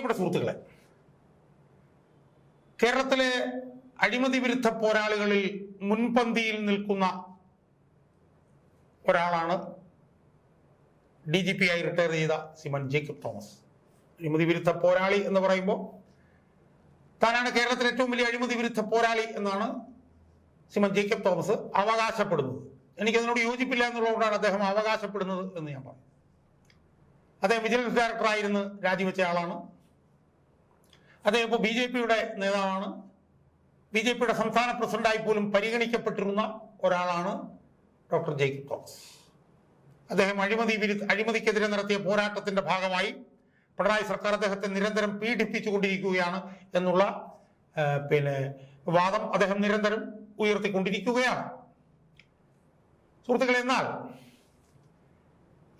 പ്രിയപ്പെട്ട സുഹൃത്തുക്കളെ കേരളത്തിലെ അഴിമതി വിരുദ്ധ പോരാളികളിൽ മുൻപന്തിയിൽ നിൽക്കുന്ന ഒരാളാണ് ഡി ജി പി ആയി റിട്ടയർ ചെയ്ത സിമൻ ജേക്കബ് തോമസ്. അഴിമതി വിരുദ്ധ പോരാളി എന്ന് പറയുമ്പോൾ താനാണ് കേരളത്തിലെ ഏറ്റവും വലിയ അഴിമതി വിരുദ്ധ പോരാളി എന്നാണ് സിമൻ ജേക്കബ് തോമസ് അവകാശപ്പെടുന്നത്. എനിക്കതിനോട് യോജിപ്പില്ല എന്നുള്ളതുകൊണ്ടാണ് അദ്ദേഹം അവകാശപ്പെടുന്നത് എന്ന് ഞാൻ പറഞ്ഞു അദ്ദേഹം വിജിലൻസ് ഡയറക്ടറായിരുന്നു രാജിവെച്ച ആളാണ്. അദ്ദേഹം ഇപ്പോൾ ബി ജെ പിയുടെ നേതാവാണ്. ബി ജെ പിയുടെ സംസ്ഥാന പ്രസിഡന്റായി പോലും പരിഗണിക്കപ്പെട്ടിരുന്ന ഒരാളാണ് ഡോക്ടർ ജേക്കബ് തോമസ്. അദ്ദേഹം അഴിമതി വിരുദ്ധ അഴിമതിക്കെതിരെ നടത്തിയ പോരാട്ടത്തിന്റെ ഭാഗമായി പിണറായി സർക്കാർ അദ്ദേഹത്തെ നിരന്തരം പീഡിപ്പിച്ചുകൊണ്ടിരിക്കുകയാണ് എന്നുള്ള പിന്നെ വാദം അദ്ദേഹം നിരന്തരം ഉയർത്തിക്കൊണ്ടിരിക്കുകയാണ്. സുഹൃത്തുക്കളെ എന്നാൽ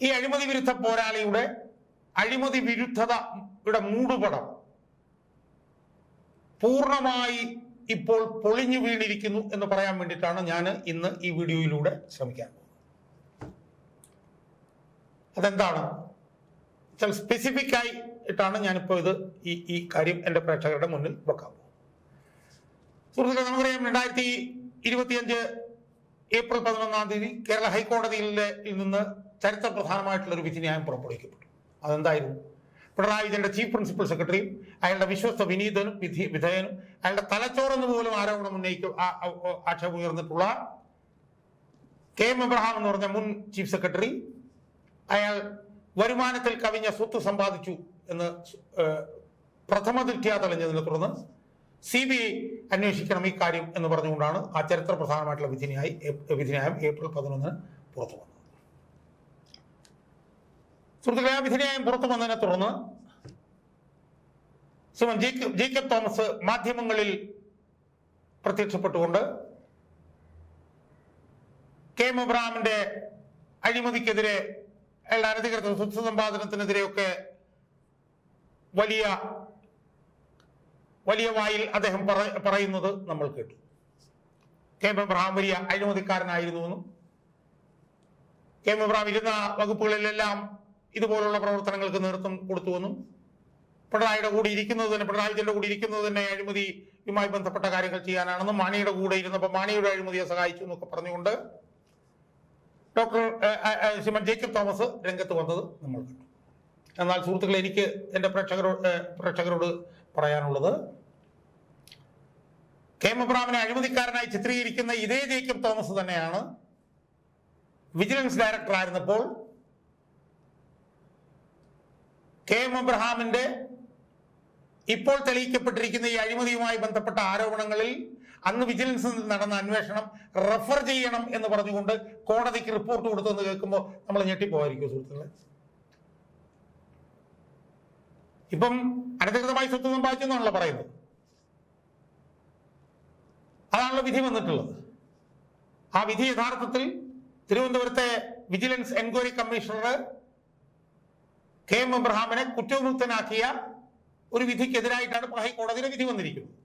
ഈ അഴിമതി വിരുദ്ധ പോരാളിയുടെ അഴിമതി വിരുദ്ധതയുടെ മൂടുപടം പൂർണമായി ഇപ്പോൾ പൊളിഞ്ഞു വീണിരിക്കുന്നു എന്ന് പറയാൻ വേണ്ടിയിട്ടാണ് ഞാൻ ഇന്ന് ഈ വീഡിയോയിലൂടെ ശ്രമിക്കാൻ അതെന്താണ്? ചില സ്പെസിഫിക് ആയിട്ടാണ് ഞാനിപ്പോൾ ഇത് ഈ ഈ കാര്യം എന്റെ പ്രേക്ഷകരുടെ മുന്നിൽ വെക്കാൻ പോകുന്നത്. സുഹൃത്തുക്കളെ നമുക്കറിയാം രണ്ടായിരത്തി ഇരുപത്തിയഞ്ച് ഏപ്രിൽ പതിനൊന്നാം തീയതി കേരള ഹൈക്കോടതിയിലെ നിന്ന് ചരിത്ര പ്രധാനമായിട്ടുള്ള ഒരു വിധിന്യായം പുറപ്പെടുവിക്കപ്പെട്ടു. അതെന്തായിരുന്നു? പിണറായി വിജയന്റെ ചീഫ് പ്രിൻസിപ്പൽ സെക്രട്ടറിയും അയാളുടെ വിശ്വസ്ത വിനീതനും വിധി വിധേയനും അയാളുടെ തലച്ചോറെന്ന് പോലും ആരോപണം ഉന്നയിക്കും ആക്ഷേപം ഉയർന്നിട്ടുള്ള കെ എം എബ്രഹാം എന്ന് പറഞ്ഞ മുൻ ചീഫ് സെക്രട്ടറി അയാൾ വരുമാനത്തിൽ കവിഞ്ഞ സ്വത്ത് സമ്പാദിച്ചു എന്ന് പ്രഥമ ദൃഷ്ടിയാ തെളിഞ്ഞതിനെ തുടർന്ന് സി ബി ഐ അന്വേഷിക്കണം ഈ കാര്യം എന്ന് പറഞ്ഞുകൊണ്ടാണ് ആ ചരിത്ര പ്രധാനമായിട്ടുള്ള വിധിന്യായി വിധിന്യായം ഏപ്രിൽ പതിനൊന്നിന് പുറത്തു സുഹൃത്തുക്കളെ ആ വിധിന്യായം പുറത്തു വന്നതിനെ തുടർന്ന് ശ്രീമൻ ജി ജേക്കബ് തോമസ് മാധ്യമങ്ങളിൽ പ്രത്യക്ഷപ്പെട്ടുകൊണ്ട് കെ എം എബ്രാമിന്റെ അഴിമതിക്കെതിരെ അയാളുടെ അനധികൃത സ്വത്ത് സമ്പാദനത്തിനെതിരെയൊക്കെ വലിയ വലിയ വായിൽ അദ്ദേഹം പറ- പറയുന്നത് നമ്മൾ കേട്ടു. കെ എം എബ്രഹാം വലിയ അഴിമതിക്കാരനായിരുന്നുവെന്നും കെ എം എബ്രഹാം ഇരുന്ന വകുപ്പുകളിലെല്ലാം ഇതുപോലുള്ള പ്രവർത്തനങ്ങൾക്ക് നേതൃത്വം കൊടുത്തുവെന്നും പിണറായിയുടെ കൂടെ ഇരിക്കുന്നത് തന്നെ പിണറായി വിജയന്റെ കൂടെ ഇരിക്കുന്നത് തന്നെ അഴിമതിയുമായി ബന്ധപ്പെട്ട കാര്യങ്ങൾ ചെയ്യാനാണെന്നും മാണിയുടെ കൂടെ ഇരുന്നപ്പോൾ മാണിയുടെ അഴിമതിയെ സഹായിച്ചു എന്നൊക്കെ പറഞ്ഞുകൊണ്ട് ഡോക്ടർ ശ്രീമൻ ജേക്കബ് തോമസ് രംഗത്ത് വന്നത് നമ്മൾ കണ്ടു. എന്നാൽ സുഹൃത്തുക്കളെ എനിക്ക് എന്റെ പ്രേക്ഷകരോട് പ്രേക്ഷകരോട് പറയാനുള്ളത് കെ എം എബ്രാമിനെ അഴിമതിക്കാരനായി ചിത്രീകരിക്കുന്ന ഇതേ ജേക്കബ് തോമസ് തന്നെയാണ് വിജിലൻസ് ഡയറക്ടർ ആയിരുന്നപ്പോൾ കെ എം എബ്രഹാമിന്റെ ഇപ്പോൾ തെളിയിക്കപ്പെട്ടിരിക്കുന്ന ഈ അഴിമതിയുമായി ബന്ധപ്പെട്ട ആരോപണങ്ങളിൽ അന്ന് വിജിലൻസ് നടന്ന അന്വേഷണം റെഫർ ചെയ്യണം എന്ന് പറഞ്ഞുകൊണ്ട് കോടതിക്ക് റിപ്പോർട്ട് കൊടുത്തെന്ന് കേൾക്കുമ്പോൾ നമ്മൾ ഞെട്ടിപ്പോയിരിക്കും സുഹൃത്തുക്കളെ. ഇപ്പം അനധികൃതമായി സ്വത്ത് സമ്പാദിച്ചു എന്നാണല്ലോ പറയുന്നത്. അതാണല്ലോ വിധി വന്നിട്ടുള്ളത്. ആ വിധി യഥാർത്ഥത്തിൽ തിരുവനന്തപുരത്തെ vigilance enquiry commissioner K M എബ്രഹാമിനെ കുറ്റവിമുക്തനാക്കിയ ഒരു വിധിക്കെതിരായിട്ടാണ് ഹൈക്കോടതിയുടെ വിധി വന്നിരിക്കുന്നത്.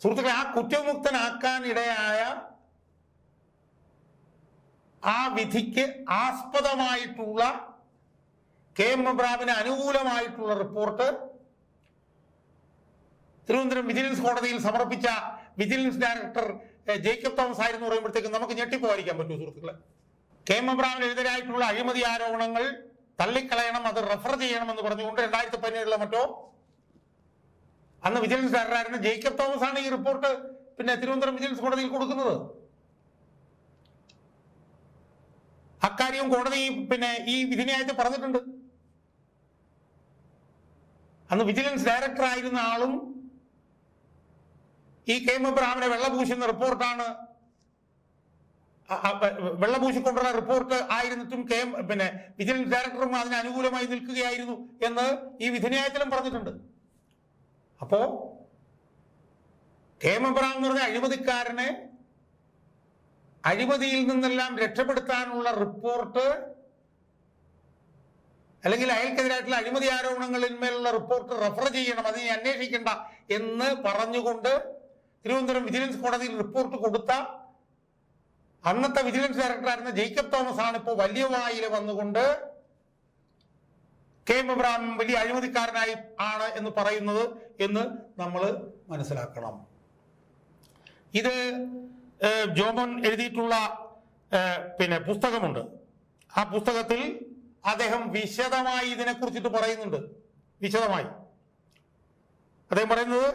സുഹൃത്തുക്കളെ ആ കുറ്റവിമുക്തനാക്കാൻ ഇടയായ ആ വിധിക്ക് ആസ്പദമായിട്ടുള്ള കെ എം എബ്രഹാമിന് അനുകൂലമായിട്ടുള്ള റിപ്പോർട്ട് തിരുവനന്തപുരം വിജിലൻസ് കോടതിയിൽ സമർപ്പിച്ച വിജിലൻസ് ഡയറക്ടർ ജേക്കബ് തോമസ് ആയിരുന്നു പറയുമ്പോഴത്തേക്കും നമുക്ക് ഞെട്ടിപ്പോയിരിക്കാൻ പറ്റൂ സുഹൃത്തുക്കളെ? കെ എം എബ്രഹാമിനെതിരായിട്ടുള്ള അഴിമതി ആരോപണങ്ങൾ തള്ളിക്കളയണം അത് റെഫർ ചെയ്യണം എന്ന് പറഞ്ഞുകൊണ്ട് രണ്ടായിരത്തി പതിനേഴിലെ മറ്റോ? അന്ന് വിജിലൻസ് ഡയറക്ടറായിരുന്ന ജേക്കബ് തോമസ് ആണ് ഈ റിപ്പോർട്ട് പിന്നെ തിരുവനന്തപുരം വിജിലൻസ് കോടതിയിൽ കൊടുക്കുന്നത്. അക്കാര്യവും കോടതി പിന്നെ ഈ വിധിന്യായത്തിൽ പറഞ്ഞിട്ടുണ്ട്. അന്ന് വിജിലൻസ് ഡയറക്ടർ ആയിരുന്ന ആളും ഈ കെ എം എബ്രഹാമിനെ വെള്ളപൂശുന്ന റിപ്പോർട്ടാണ് വെള്ളപൂശിക്കൊണ്ടുള്ള റിപ്പോർട്ട് ആയിരുന്നിട്ടും കെ പിന്നെ വിജിലൻസ് ഡയറക്ടറും അതിന് അനുകൂലമായി നിൽക്കുകയായിരുന്നു എന്ന് ഈ വിധിന്യായത്തിലും പറഞ്ഞിട്ടുണ്ട്. അപ്പോ കെ എം എബ്രഹാം എന്ന് പറഞ്ഞ അഴിമതിക്കാരനെ അഴിമതിയിൽ നിന്നെല്ലാം രക്ഷപ്പെടുത്താനുള്ള റിപ്പോർട്ട് അല്ലെങ്കിൽ അയാൾക്കെതിരായിട്ടുള്ള അഴിമതി ആരോപണങ്ങളിന്മേലുള്ള റിപ്പോർട്ട് റെഫർ ചെയ്യണം അതിനെ അന്വേഷിക്കേണ്ട എന്ന് പറഞ്ഞുകൊണ്ട് തിരുവനന്തപുരം വിജിലൻസ് കോടതിയിൽ റിപ്പോർട്ട് കൊടുത്ത അന്നത്തെ വിജിലൻസ് ഡയറക്ടറായിരുന്ന ജേക്കബ് തോമസ് ആണ് ഇപ്പോൾ വലിയ വായിൽ വന്നുകൊണ്ട് കെ എം എബ്രഹാം വലിയ അഴിമതിക്കാരനായി ആണ് എന്ന് പറയുന്നത് എന്ന് നമ്മൾ മനസ്സിലാക്കണം. ഇത് ജോമോൻ എഴുതിയിട്ടുള്ള പിന്നെ പുസ്തകമുണ്ട്. ആ പുസ്തകത്തിൽ അദ്ദേഹം വിശദമായി ഇതിനെക്കുറിച്ചിട്ട് പറയുന്നുണ്ട്. വിശദമായി. അദ്ദേഹം പറയുന്നത്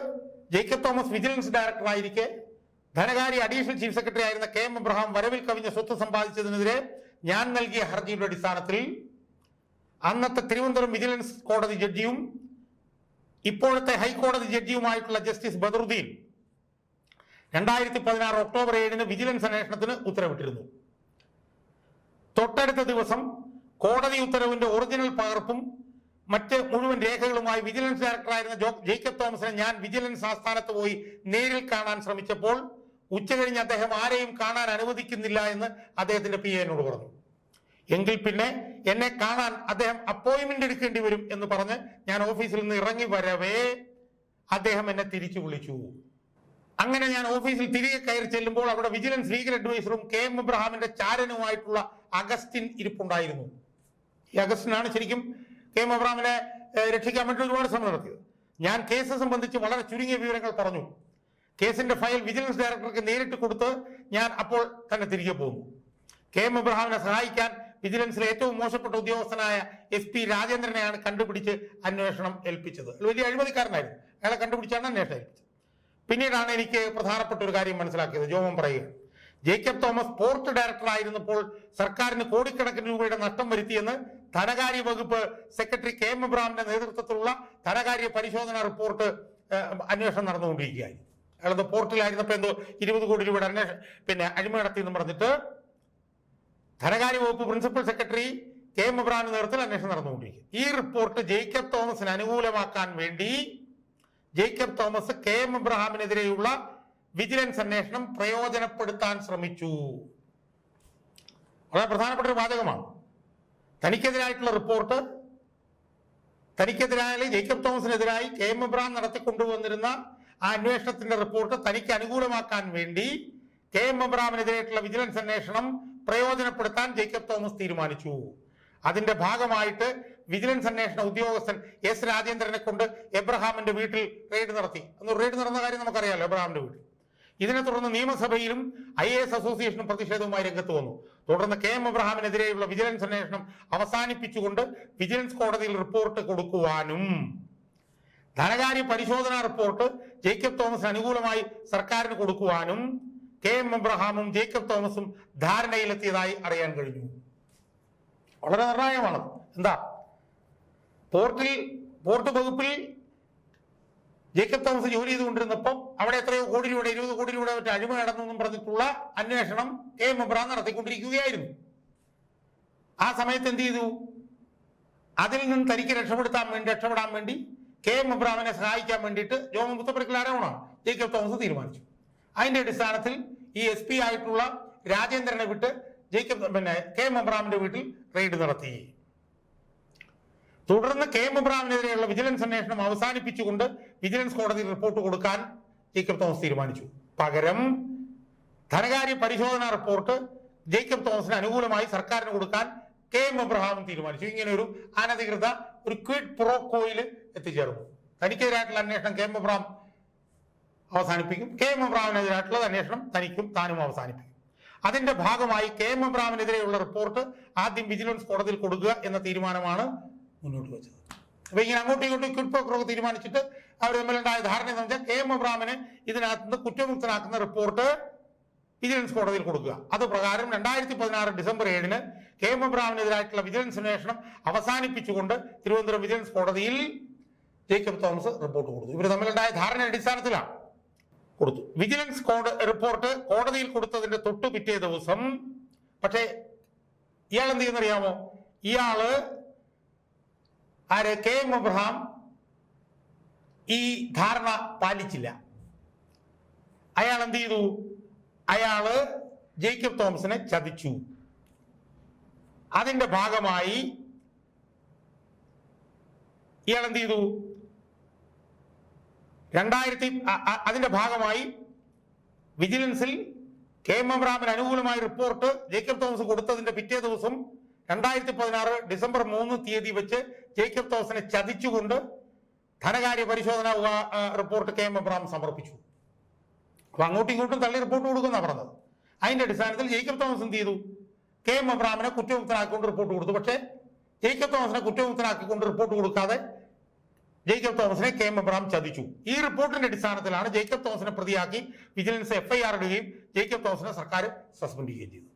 ജേക്കബ് തോമസ് വിജിലൻസ് ഡയറക്ടർ ആയിരിക്കെ ധനകാര്യ അഡീഷണൽ ചീഫ് സെക്രട്ടറി ആയിരുന്ന കെ എം എബ്രഹാം വരവിൽ കവിഞ്ഞ സ്വത്ത് സമ്പാദിച്ചതിനെതിരെ ഞാൻ നൽകിയ ഹർജിയുടെ അടിസ്ഥാനത്തിൽ അന്നത്തെ തിരുവനന്തപുരം വിജിലൻസ് കോടതി ജഡ്ജിയും ഇപ്പോഴത്തെ ഹൈക്കോടതി ജഡ്ജിയുമായിട്ടുള്ള ജസ്റ്റിസ് ബദറുദ്ദീൻ രണ്ടായിരത്തി പതിനാറ് ഒക്ടോബർ ഏഴിന് വിജിലൻസ് അന്വേഷണത്തിന് ഉത്തരവിട്ടിരുന്നു. തൊട്ടടുത്ത ദിവസം കോടതി ഉത്തരവിന്റെ ഒറിജിനൽ പകർപ്പും മറ്റ് മുഴുവൻ രേഖകളുമായി വിജിലൻസ് ഡയറക്ടറായിരുന്ന ജോ ജേക്കബ് തോമസിനെ ഞാൻ വിജിലൻസ് ആസ്ഥാനത്ത് പോയി നേരിൽ കാണാൻ ശ്രമിച്ചപ്പോൾ ഉച്ചകഴിഞ്ഞ് അദ്ദേഹം ആരെയും കാണാൻ അനുവദിക്കുന്നില്ല എന്ന് അദ്ദേഹത്തിന്റെ പി എന്നോട് പറഞ്ഞു. എങ്കിൽ പിന്നെ എന്നെ കാണാൻ അദ്ദേഹം അപ്പോയിന്റ്മെന്റ് എടുക്കേണ്ടി വരും എന്ന് പറഞ്ഞ് ഞാൻ ഓഫീസിൽ നിന്ന് ഇറങ്ങി വരവേ അദ്ദേഹം എന്നെ തിരിച്ചു വിളിച്ചു. അങ്ങനെ ഞാൻ ഓഫീസിൽ തിരികെ കയറി ചെല്ലുമ്പോൾ അവിടെ വിജിലൻസ് ലീഗൽ അഡ്വൈസറും കെ എം എബ്രഹാമിന്റെ ചാരനുമായിട്ടുള്ള അഗസ്റ്റിൻ ഇരിപ്പുണ്ടായിരുന്നു. ഈ അഗസ്റ്റിനാണ് ശരിക്കും കെ എം എബ്രഹാമിനെ രക്ഷിക്കാൻ വേണ്ടി ഒരുപാട് ശ്രമം നടത്തിയത്. ഞാൻ കേസ് സംബന്ധിച്ച് വളരെ ചുരുങ്ങിയ വിവരങ്ങൾ പറഞ്ഞു. കേസിന്റെ ഫയൽ വിജിലൻസ് ഡയറക്ടർക്ക് നേരിട്ട് കൊടുത്ത് ഞാൻ അപ്പോൾ തന്നെ തിരികെ പോകുന്നു കെ എം എബ്രഹാമിനെ സഹായിക്കാൻ വിജിലൻസിലെ ഏറ്റവും മോശപ്പെട്ട ഉദ്യോഗസ്ഥനായ എസ് പി രാജേന്ദ്രനെയാണ് കണ്ടുപിടിച്ച് അന്വേഷണം ഏൽപ്പിച്ചത്. വലിയ അഴിമതിക്കാരനായിരുന്നു. അയാളെ കണ്ടുപിടിച്ചാണ് അന്വേഷണം ഏൽപ്പിച്ചത്. പിന്നീടാണ് എനിക്ക് പ്രധാനപ്പെട്ട ഒരു കാര്യം മനസ്സിലാക്കിയത്. ജോമം പറയുക ജേക്കബ് തോമസ് പോർട്ട് ഡയറക്ടർ ആയിരുന്നപ്പോൾ സർക്കാരിന് കോടിക്കണക്കിന് രൂപയുടെ നഷ്ടം വരുത്തിയെന്ന് ധനകാര്യ വകുപ്പ് സെക്രട്ടറി കെ എം എബ്രഹാമിന്റെ നേതൃത്വത്തിലുള്ള ധനകാര്യ പരിശോധന റിപ്പോർട്ട് അന്വേഷണം നടന്നുകൊണ്ടിരിക്കുകയായി അയാളത് പോർട്ടിലായിരുന്നപ്പോൾ എന്തോ ഇരുപത് കോടി രൂപയുടെ അന്വേഷണം പിന്നെ അഴിമ നടത്തി എന്ന് പറഞ്ഞിട്ട് ധനകാര്യ വകുപ്പ് പ്രിൻസിപ്പൽ സെക്രട്ടറി കെ എം എബ്രഹാമിന്റെ നേതൃത്വത്തിൽ അന്വേഷണം നടന്നുകൊണ്ടിരിക്കും. ഈ റിപ്പോർട്ട് ജേക്കബ് തോമസിന് അനുകൂലമാക്കാൻ വേണ്ടി ജേക്കബ് തോമസ് കെ എം എബ്രഹാമിനെതിരെയുള്ള വിജിലൻസ് അന്വേഷണം പ്രയോജനപ്പെടുത്താൻ ശ്രമിച്ചു. വളരെ പ്രധാനപ്പെട്ട ഒരു വാചകമാണ്. തനിക്കെതിരായിട്ടുള്ള റിപ്പോർട്ട് തനിക്കെതിരായ ജേക്കബ് തോമസിനെതിരായി കെ എം എബ്രഹാം നടത്തിക്കൊണ്ടുവന്നിരുന്ന ആ അന്വേഷണത്തിന്റെ റിപ്പോർട്ട് തനിക്ക് അനുകൂലമാക്കാൻ വേണ്ടി കെ എം എബ്രാമിനെതിരായിട്ടുള്ള വിജിലൻസ് അന്വേഷണം പ്രയോജനപ്പെടുത്താൻ ജേക്കബ് തോമസ് തീരുമാനിച്ചു. അതിന്റെ ഭാഗമായിട്ട് വിജിലൻസ് അന്വേഷണ ഉദ്യോഗസ്ഥൻ എസ് രാജേന്ദ്രനെ കൊണ്ട് എബ്രഹാമിന്റെ വീട്ടിൽ റെയ്ഡ് നടത്തി. അന്ന് റെയ്ഡ് നടന്ന കാര്യം നമുക്കറിയാലോ എബ്രഹാമിന്റെ വീട്ടിൽ. ഇതിനെ തുടർന്ന് നിയമസഭയിലും ഐ എ എസ് അസോസിയേഷനും പ്രതിഷേധവുമായി രംഗത്ത് വന്നു. തുടർന്ന് കെ എം എബ്രഹാമിനെതിരെയുള്ള വിജിലൻസ് അന്വേഷണം അവസാനിപ്പിച്ചുകൊണ്ട് വിജിലൻസ് കോടതിയിൽ റിപ്പോർട്ട് കൊടുക്കുവാനും ധനകാര്യ പരിശോധനാ റിപ്പോർട്ട് ജേക്കബ് തോമസ് അനുകൂലമായി സർക്കാരിന് കൊടുക്കുവാനും കെ എം എബ്രഹാമും ജേക്കബ് തോമസും ധാരണയിലെത്തിയതായി അറിയാൻ കഴിഞ്ഞു. വളരെ നിർണായകമാണ്. എന്താ? പോർട്ടിൽ പോർട്ട് വകുപ്പിൽ ജേക്കബ് തോമസ് ജോലി ചെയ്തുകൊണ്ടിരുന്നപ്പോൾ അവിടെ എത്രയോ കോടി രൂപയുടെ ഇരുപത് കോടി രൂപയുടെ മറ്റു അഴിമ നടന്നെന്നും പറഞ്ഞിട്ടുള്ള അന്വേഷണം കെ എം എബ്രഹാം നടത്തിക്കൊണ്ടിരിക്കുകയായിരുന്നു. ആ സമയത്ത് എന്ത് ചെയ്തു? അതിൽ നിന്ന് തനിക്ക് രക്ഷപ്പെടുത്താൻ വേണ്ടി രക്ഷപ്പെടാൻ വേണ്ടി കെ എം ഇബ്രാഹിമിനെ സഹായിക്കാൻ വേണ്ടിയിട്ട് ജോമൻ ആരാണോ ജെ ജേക്കബ് തോമസ് തീരുമാനിച്ചു. അതിന്റെ അടിസ്ഥാനത്തിൽ ഈ എസ് പി ആയിട്ടുള്ള രാജേന്ദ്രനെ വിട്ട് ജേക്കബ് പിന്നെ കെ എം അബ്രാമിന്റെ വീട്ടിൽ റെയ്ഡ് നടത്തി. തുടർന്ന് കെ എം അബ്രാമിനെതിരെയുള്ള വിജിലൻസ് അന്വേഷണം അവസാനിപ്പിച്ചുകൊണ്ട് വിജിലൻസ് കോടതിയിൽ റിപ്പോർട്ട് കൊടുക്കാൻ ജേക്കബ് തോമസ് തീരുമാനിച്ചു. പകരം ധനകാര്യ പരിശോധനാ റിപ്പോർട്ട് ജേക്കബ് തോമസിന് അനുകൂലമായി സർക്കാരിന് കൊടുക്കാൻ കെ എം എബ്രഹാമും തീരുമാനിച്ചു. ഇങ്ങനെ ഒരു അനധികൃത ഒരു ക്വിഡ് കോയിൽ എത്തിച്ചേർന്നു. തനിക്കെതിരായിട്ടുള്ള അന്വേഷണം കെ എം എബ്രഹാം അവസാനിപ്പിക്കും. കെ എം എബ്രഹാമിനെതിരായിട്ടുള്ള അന്വേഷണം തനിക്കും താനും അവസാനിപ്പിക്കും. അതിന്റെ ഭാഗമായി കെ എം എബ്രഹാമിനെതിരെയുള്ള റിപ്പോർട്ട് ആദ്യം വിജിലൻസ് കോടതിയിൽ കൊടുക്കുക എന്ന തീരുമാനമാണ് മുന്നോട്ട് വെച്ചത്. അപ്പൊ ഇങ്ങനെ അങ്ങോട്ടും ഇങ്ങോട്ടും ക്വിഡ് പ്രോക്കറൊക്കെ തീരുമാനിച്ചിട്ട് അവർ തമ്മിലുണ്ടായ ധാരണ എന്ന് വെച്ചാൽ കെ എം എബ്രഹാമിനെ ഇതിനകത്ത് കുറ്റമുക്തനാക്കുന്ന റിപ്പോർട്ട് വിജിലൻസ് കോടതിയിൽ കൊടുക്കുക. അത് പ്രകാരം രണ്ടായിരത്തി പതിനാറ് ഡിസംബർ ഏഴിന് കെ എം എബ്രാമിനെതിരായിട്ടുള്ള വിജിലൻസ് അന്വേഷണം അവസാനിപ്പിച്ചുകൊണ്ട് തിരുവനന്തപുരം വിജിലൻസ് കോടതിയിൽ ജേക്കബ് തോമസ് റിപ്പോർട്ട് കൊടുത്തു. ഇവർ തമ്മിലുണ്ടായ ധാരണ അടിസ്ഥാനത്തിലാണ്. കൊടുത്തു. വിജിലൻസ് റിപ്പോർട്ട് കോടതിയിൽ കൊടുത്തതിന്റെ തൊട്ടു പിറ്റേ ദിവസം പക്ഷേ ഇയാൾ എന്ത് ചെയ്യുന്നറിയാമോ ഇയാൾ ആര്? കെ എം എബ്രഹാം ഈ ധാരണ പാലിച്ചില്ല. അയാൾ എന്ത് ചെയ്തു? അയാൾ ജേക്കബ് തോമസിനെ ചതിച്ചു. അതിന്റെ ഭാഗമായി ഇയാൾ എന്ത് ചെയ്തു? രണ്ടായിരത്തി അതിന്റെ ഭാഗമായി വിജിലൻസിൽ കെ എം റാമിന് അനുകൂലമായ റിപ്പോർട്ട് ജേക്കബ് തോമസ് കൊടുത്തതിന്റെ പിറ്റേ ദിവസം രണ്ടായിരത്തി പതിനാറ് ഡിസംബർ മൂന്ന് തീയതി വെച്ച് ജേക്കബ് തോമസിനെ ചതിച്ചുകൊണ്ട് ധനകാര്യ പരിശോധന റിപ്പോർട്ട് കെ എം റാം സമർപ്പിച്ചു. അപ്പൊ അങ്ങോട്ടും ഇങ്ങോട്ടും തള്ളി റിപ്പോർട്ട് കൊടുക്കുന്ന പറഞ്ഞത്. അതിന്റെ അടിസ്ഥാനത്തിൽ ജേക്കബ് തോമസ് എന്ത് ചെയ്തു? കെ എം എബ്രാമിനെ കുറ്റമുക്തനാക്കിക്കൊണ്ട് റിപ്പോർട്ട് കൊടുത്തു. പക്ഷേ ജേക്കബ് തോമസിനെ കുറ്റമുക്തനാക്കിക്കൊണ്ട് റിപ്പോർട്ട് കൊടുക്കാതെ ജേക്കബ് തോമസിനെ കെ എം എബ്രാം ചതിച്ചു. ഈ റിപ്പോർട്ടിന്റെ അടിസ്ഥാനത്തിലാണ് ജേക്കബ് തോമസിനെ പ്രതിയാക്കി വിജിലൻസ് എഫ്ഐആർ ഇടുകയും ജേക്കബ് തോമസിനെ സർക്കാർ സസ്പെൻഡ് ചെയ്യുകയും ചെയ്തു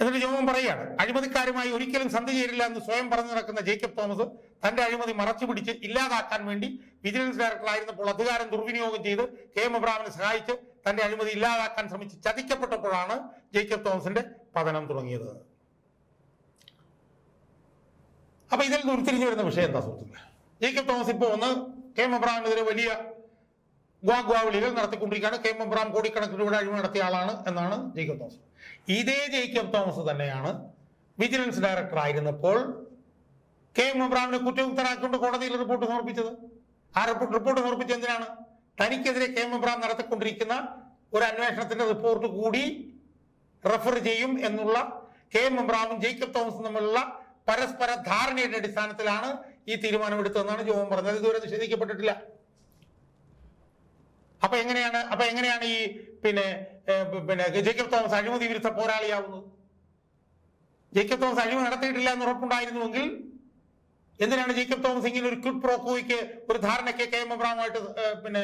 എന്നിട്ട് ജോമൻ പറയുകയാണ് അഴിമതിക്കാരുമായി ഒരിക്കലും സന്ധി ചേരില്ല എന്ന് സ്വയം പറഞ്ഞു നടക്കുന്ന ജേക്കബ് തോമസ് തന്റെ അഴിമതി മറച്ചു പിടിച്ച് ഇല്ലാതാക്കാൻ വേണ്ടി വിജിലൻസ് ഡയറക്ടറായിരുന്നപ്പോൾ അധികാരം ദുർവിനിയോഗം ചെയ്ത് കെ എം എബ്രാമിനെ സഹായിച്ച് തന്റെ അഴിമതി ഇല്ലാതാക്കാൻ ശ്രമിച്ച് ചതിക്കപ്പെട്ടപ്പോഴാണ് ജേക്കബ് തോമസിന്റെ പതനം തുടങ്ങിയത്. അപ്പൊ ഇതിൽ ഉരുത്തിരിഞ്ഞു വരുന്ന വിഷയം എന്താ സുഹൃത്തുക്കളെ? ജേക്കബ് തോമസ് ഇപ്പോൾ ഒന്ന് കെ എം എബ്രാമിനെതിരെ വലിയ ഗ്വാഗ്വാവിളികൾ നടത്തിക്കൊണ്ടിരിക്കുകയാണ്. കെ എം എബ്രാം കോടിക്കണക്കിന് രൂപയുടെ അഴിമതി നടത്തിയ ആളാണ് എന്നാണ് ജേക്കബ് തോമസ്. ഇതേ ജേക്കബ് തോമസ് തന്നെയാണ് വിജിലൻസ് ഡയറക്ടർ ആയിരുന്നപ്പോൾ കെ എം എബ്രാമിനെ കുറ്റമുക്തനാക്കിക്കൊണ്ട് കോടതിയിൽ റിപ്പോർട്ട് സമർപ്പിച്ചത്. ആ റിപ്പോർട്ട് റിപ്പോർട്ട് സമർപ്പിച്ചത് എന്തിനാണ്? തനിക്കെതിരെ കെ എം എബ്രാം നടത്തിക്കൊണ്ടിരിക്കുന്ന ഒരു അന്വേഷണത്തിന്റെ റിപ്പോർട്ട് കൂടി റെഫർ ചെയ്യും എന്നുള്ള കെ എം എബ്രാമും ജേക്കബ് തോമസും തമ്മിലുള്ള പരസ്പര ധാരണയുടെ അടിസ്ഥാനത്തിലാണ് ഈ തീരുമാനമെടുത്തതെന്നാണ് ജോമൻ പറഞ്ഞത്. ഇതുവരെ നിഷേധിക്കപ്പെട്ടിട്ടില്ല. അപ്പൊ എങ്ങനെയാണ് അപ്പൊ എങ്ങനെയാണ് ഈ പിന്നെ പിന്നെ ജേക്കബ് തോമസ് അഴിമതി വിരുദ്ധ പോരാളിയാവുന്നത്? ജേക്കബ് തോമസ് അഴിമതി നടത്തിയിട്ടില്ല എന്ന് ഉറപ്പുണ്ടായിരുന്നുവെങ്കിൽ എന്തിനാണ് ജേക്കബ് തോമസ് ഇങ്ങനെ ഒരു ക്വിഡ് പ്രോക്കോയ്ക്ക് ഒരു ധാരണയ്ക്ക് കെ എം എബ്രാമുമായിട്ട് പിന്നെ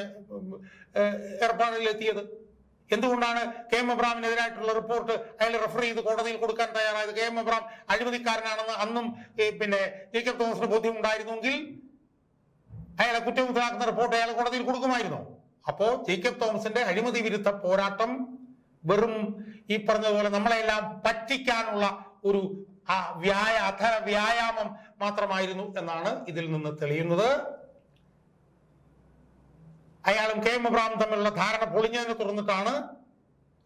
ഏർപ്പാടിലെത്തിയത്? എന്തുകൊണ്ടാണ് കെ എം എബ്രാമിനെതിരായിട്ടുള്ള റിപ്പോർട്ട് അയാൾ റെഫർ ചെയ്ത് കോടതിയിൽ കൊടുക്കാൻ തയ്യാറായത്? കെ എം എബ്രാം അഴിമതിക്കാരനാണെന്ന് അന്നും പിന്നെ ജേക്കബ് തോമസിന് ബോധ്യമുണ്ടായിരുന്നുവെങ്കിൽ അയാളെ കുറ്റമുതലാക്കുന്ന റിപ്പോർട്ട് അയാൾ കോടതിയിൽ കൊടുക്കുമായിരുന്നു? അപ്പോ ജേക്കബ് തോമസിന്റെ അഴിമതി വിരുദ്ധ പോരാട്ടം വെറും ഈ പറഞ്ഞതുപോലെ നമ്മളെല്ലാം പറ്റിക്കാനുള്ള ഒരു ആ വ്യായ വ്യായാമം മാത്രമായിരുന്നു എന്നാണ് ഇതിൽ നിന്ന് തെളിയുന്നത്. അയാളും കെ എം എബ്രാം തമ്മിലുള്ള ധാരണ പൊളിഞ്ഞതിനെ തുടർന്നിട്ടാണ്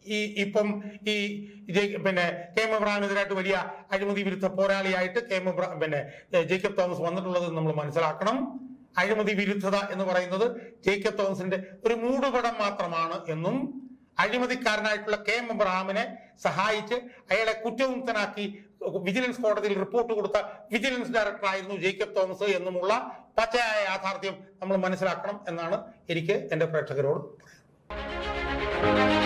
ഈ ഇപ്പം ഈ പിന്നെ കെ എം എബ്രാമിനെതിരായിട്ട് വലിയ അഴിമതി വിരുദ്ധ പോരാളിയായിട്ട് കെ എം എബ്രാം പിന്നെ ജേക്കബ് തോമസ് വന്നിട്ടുള്ളത് നമ്മൾ മനസ്സിലാക്കണം. അഴിമതി വിരുദ്ധത എന്ന് പറയുന്നത് ജേക്കബ് തോമസിന്റെ ഒരു മൂടുപടം മാത്രമാണ് എന്നും അഴിമതിക്കാരനായിട്ടുള്ള കെ എം എബ്രഹാമിനെ സഹായിച്ച് അയാളെ കുറ്റവിമുക്തനാക്കി വിജിലൻസ് കോടതിയിൽ റിപ്പോർട്ട് കൊടുത്ത വിജിലൻസ് ഡയറക്ടറായിരുന്നു ജേക്കബ് തോമസ് എന്നുമുള്ള പച്ചയായ യാഥാർത്ഥ്യം നമ്മൾ മനസ്സിലാക്കണം എന്നാണ് എനിക്ക് എന്റെ പ്രേക്ഷകരോട് പറയാനുള്ളത്.